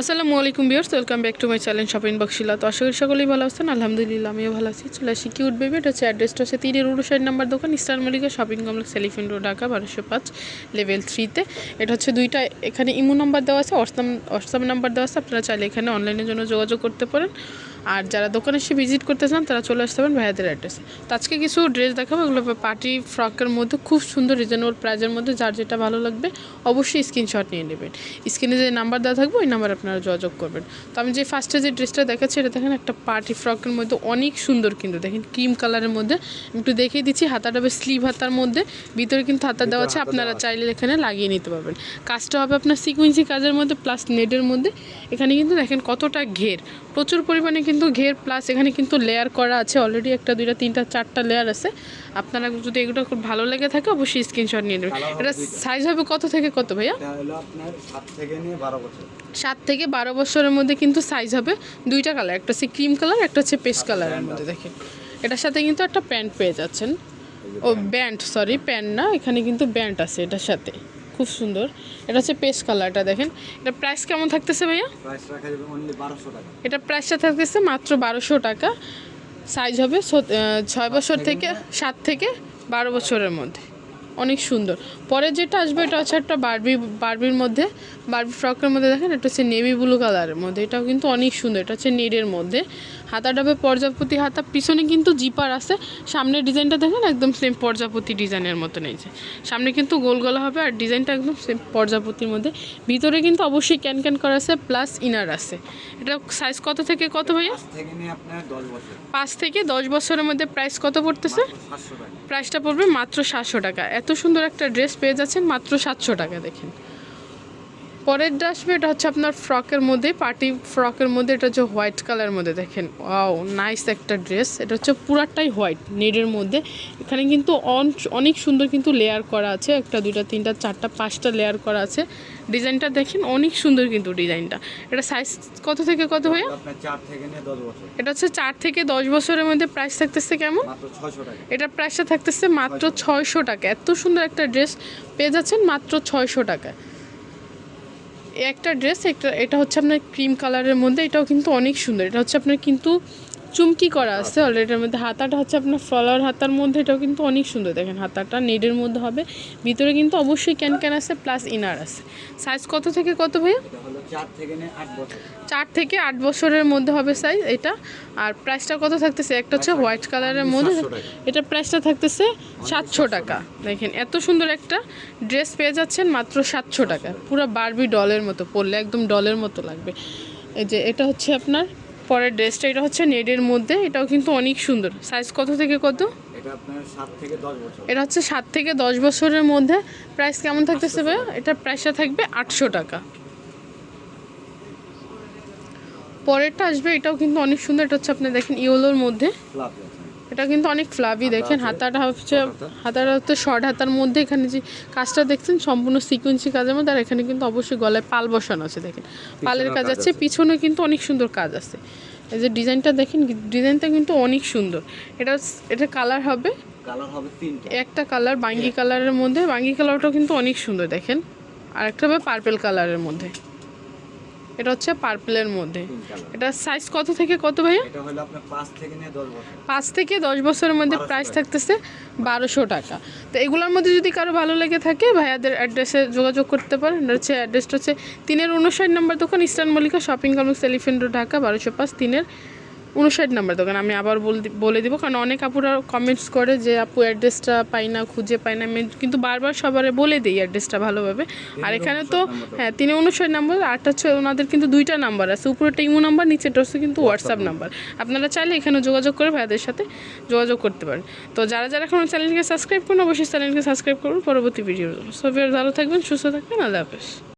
আসসালামু আলাইকুম বিয়ার্স welcome back to my channel shopping বক্সিলা তো আশা করি সকলেই ভালো আছেন, আলহামদুলিল্লাহ আমিও ভালো আছি। চলে আসি কিউট বেবি, এটা হচ্ছে অ্যাড্রেসটা হচ্ছে তিনের উনষাট নাম্বার দোকান Eastern Mallika shopping complex, Elephant Road, Dhaka, বারোশো পাঁচ, লেভেল থ্রিতে। এটা হচ্ছে দুইটা, এখানে ইমো নাম্বার দেওয়া আছে, হোয়াটসঅ্যাপ হোয়াটসঅ্যাপ নাম্বার দেওয়া আছে, আপনারা চাইলে এখানে অনলাইনের জন্য যোগাযোগ করতে পারেন। আর যারা দোকানে এসে ভিজিট করতে চান তারা চলে আসতে পারেন ভাইয়াদের অ্যাড্রেসে তো আজকে কিছু ড্রেস দেখাবো এগুলো পার্টি ফ্রকের মধ্যে খুব সুন্দর রিজনেবল প্রাইজের মধ্যে যার যেটা ভালো লাগবে অবশ্যই স্ক্রিনশট নিয়ে নেবেন। স্ক্রিনে যে নাম্বার দেওয়া থাকবে ওই নাম্বার আপনারা যোগাযোগ করবেন। তো আমি যে ফার্স্টে যে ড্রেসটা দেখাচ্ছি এটা দেখেন একটা পার্টি ফ্রকের মধ্যে অনেক সুন্দর কিন্তু দেখেন ক্রিম কালারের মধ্যে। একটু দেখিয়ে দিচ্ছি হাতাটা বেশ স্লিভ হাতার মধ্যে। ভিতরে কিন্তু হাতা দেওয়া আছে আপনারা চাইলে এখানে লাগিয়ে নিতে পারবেন। কাজটা হবে আপনার সিকুয়েন্সি কাজের মধ্যে প্লাস নেটের মধ্যে। এখানে কিন্তু দেখেন কতটা ঘের। প্রচুর পরিমাণে কিন্তু ঘের প্লাস এখানে কিন্তু লেয়ার করা আছে অলরেডি একটা দুইটা তিনটা চারটা লেয়ার আছে। আপনারা যদি এগুলো খুব ভালো লেগে থাকে অবশ্যই স্ক্রিনশট নিয়ে নেবেন। এটা সাইজ হবে কত থেকে কত ভাইয়া? সাত থেকে বারো বছরের মধ্যে কিন্তু সাইজ হবে দুইটা কালার একটা হচ্ছে ক্রিম কালার একটা হচ্ছে পেস্ট কালারের মধ্যে। দেখেন এটার সাথে কিন্তু একটা প্যান্ট পেয়ে যাচ্ছেন। ও ব্যান্ড সরি প্যান্ট না এখানে কিন্তু ব্যান্ড আছে এটার সাথে। খুব সুন্দর। এটা হচ্ছে পেস্ট কালারটা দেখেন। এটা প্রাইস কেমন থাকতেছে ভাইয়া? প্রাইস রাখা যাবে অনলি বারোশো টাকা। এটা প্রাইসটা থাকতেছে মাত্র বারোশো টাকা। সাইজ হবে ছয় বছর থেকে সাত থেকে বারো বছরের মধ্যে। অনেক সুন্দর। পরে যেটা আসবে এটা হচ্ছে একটা বারবি বারবির মধ্যে। বারবি ফ্রকের মধ্যে দেখেন এটা হচ্ছে নেভি ব্লু কালারের মধ্যে। এটাও কিন্তু অনেক সুন্দর এটা হচ্ছে নেডের মধ্যে। হাতাটাবে পর্যাপতি হাতা পিছনে কিন্তু জিপার আছে। সামনের ডিজাইনটা দেখেন একদম সেম পর্যাপতি ডিজাইনের মতন এই যে। সামনে কিন্তু গোল গলা হবে আর ডিজাইনটা একদম সেম পর্যাপতির মধ্যে। ভিতরে কিন্তু অবশ্যই ক্যান ক্যান করা আছে প্লাস ইনার আছে। এটা সাইজ কত থেকে কত ভাইয়া? পাঁচ থেকে দশ বছরের মধ্যে প্রাইস কত পড়তেছে? প্রাইসটা পড়বে মাত্র সাতশো টাকা। এত সুন্দর একটা ড্রেস পেয়ে যাচ্ছেন মাত্র সাতশো টাকা দেখেন। পরেরটা আসবে এটা হচ্ছে আপনার ফ্রকের মধ্যে পার্টি ফ্রকের মধ্যে এটা হচ্ছে হোয়াইট কালারের মধ্যে দেখেন। ওয়াও নাইস একটা ড্রেস। এটা হচ্ছে পুরাটাই হোয়াইট নেডের মধ্যে। এখানে কিন্তু অন- অনেক সুন্দর কিন্তু লেয়ার করা আছে একটা দুইটা তিনটা চারটা পাঁচটা লেয়ার করা আছে। ডিজাইনটা দেখেন অনেক সুন্দর কিন্তু ডিজাইনটা। এটা সাইজ কত থেকে কত বছর। এটা হচ্ছে চার থেকে দশ বছরের মধ্যে প্রাইস থাকতেছে কেমন? এটা প্রাইসটা থাকতেছে মাত্র ছয়শো টাকা। এত সুন্দর একটা ড্রেস পেয়ে যাচ্ছেন মাত্র ছয়শো টাকা একটা ড্রেস একটা, এটা হচ্ছে আপনার ক্রিম কালারের মধ্যে, এটাও কিন্তু অনেক সুন্দর। এটা হচ্ছে আপনার কিন্তু চুমকি করা আছে অলরেডি এটার মধ্যে। হাতাটা হচ্ছে আপনার ফলার হাতার মধ্যে এটাও কিন্তু অনেক সুন্দর। দেখেন হাতাটা নেডের মধ্যে হবে। ভিতরে কিন্তু অবশ্যই ক্যান ক্যান আছে প্লাস ইনার আছে। সাইজ কত থেকে কত ভাইয়া? চার থেকে আট বছর। চার থেকে আট বছরের মধ্যে হবে সাইজ এটা। আর প্রাইসটা কত থাকতেছে? একটা হচ্ছে হোয়াইট কালারের মধ্যে। এটা প্রাইসটা থাকতেছে সাতশো টাকা। দেখেন এত সুন্দর একটা ড্রেস পেয়ে যাচ্ছেন মাত্র সাতশো টাকা। পুরো বারবি ডলের মতো পরলে একদম ডলের মতো লাগবে। এই যে এটা হচ্ছে আপনার পরের ড্রেসটা এটা হচ্ছে নেডের মধ্যে এটাও কিন্তু অনেক সুন্দর। সাইজ কত থেকে কত? এটা আপনার সাত থেকে দশ বছর। এটা হচ্ছে সাত থেকে দশ বছরের মধ্যে। প্রাইস কেমন থাকতেছে ভাইয়া? এটার প্রাইসটা থাকবে আটশো টাকা। পরেরটা আসবে এটাও কিন্তু অনেক সুন্দর। এটা হচ্ছে আপনি দেখেন ইয়োলোর মধ্যে। এটা কিন্তু অনেক ফ্লাভি দেখেন হাতাটা হচ্ছে হাতাটা হচ্ছে শর্ট হাতার মধ্যে এখানে যে কাজটা দেখছেন সম্পূর্ণ সিকুয়েন্সি কাজের মধ্যে আর এখানে কিন্তু অবশ্যই গলায় পাল বসানো আছে দেখেন। পালের কাজ আছে পিছনে কিন্তু অনেক সুন্দর কাজ আছে। এই যে ডিজাইনটা দেখেন ডিজাইনটা কিন্তু অনেক সুন্দর। এটা এটা কালার হবে? কালার হবে তিনটা। একটা কালার বাঙ্গি কালারের মধ্যে। বাঙ্গি কালারটাও কিন্তু অনেক সুন্দর দেখেন। আর একটা হবে পার্পেল কালারের মধ্যে। এটা হচ্ছে পার্পলের মধ্যে। এটা সাইজ কত থেকে কত ভাইয়া? এটা হলো আপনার পাঁচ থেকে দশ বছরের মধ্যে 1200 প্রাইস থাকতেছে বারোশো টাকা। তো এগুলোর মধ্যে যদি কারও ভালো লেগে থাকে ভাইয়াদের অ্যাড্রেসে যোগাযোগ করতে পারেন। এটা হচ্ছে অ্যাড্রেসটা হচ্ছে তিনের উনষাট নম্বর দোকান Eastern Mallika shopping complex Elephant Road Dhaka বারোশো পাঁচ তিনের উনষাট নম্বর দোকান আমি আবার বল বলে দিব কারণ অনেক আপুরা কমেন্টস করে যে আপু অ্যাড্রেসটা পাই না খুঁজে পাই না। আমি কিন্তু বারবার সবারে বলে দিই অ্যাড্রেসটা ভালোভাবে। আর এখানে তো হ্যাঁ তিনি উনষাট নম্বর আটটা হচ্ছে ওনাদের কিন্তু দুইটা নাম্বার আছে। উপরেটা ইমো নাম্বার নিচেটা হচ্ছে কিন্তু হোয়াটসঅ্যাপ নাম্বার। আপনারা চাইলে এখানে যোগাযোগ করে ভাইয়াদের সাথে যোগাযোগ করতে পারেন। তো যারা যারা এখন চ্যানেলকে সাবস্ক্রাইব করুন অবশ্যই চ্যানেলকে সাবস্ক্রাইব করুন। পরবর্তী ভিডিও সবাই ভালো থাকবেন সুস্থ থাকবেন আল্লাহ হাফেজ।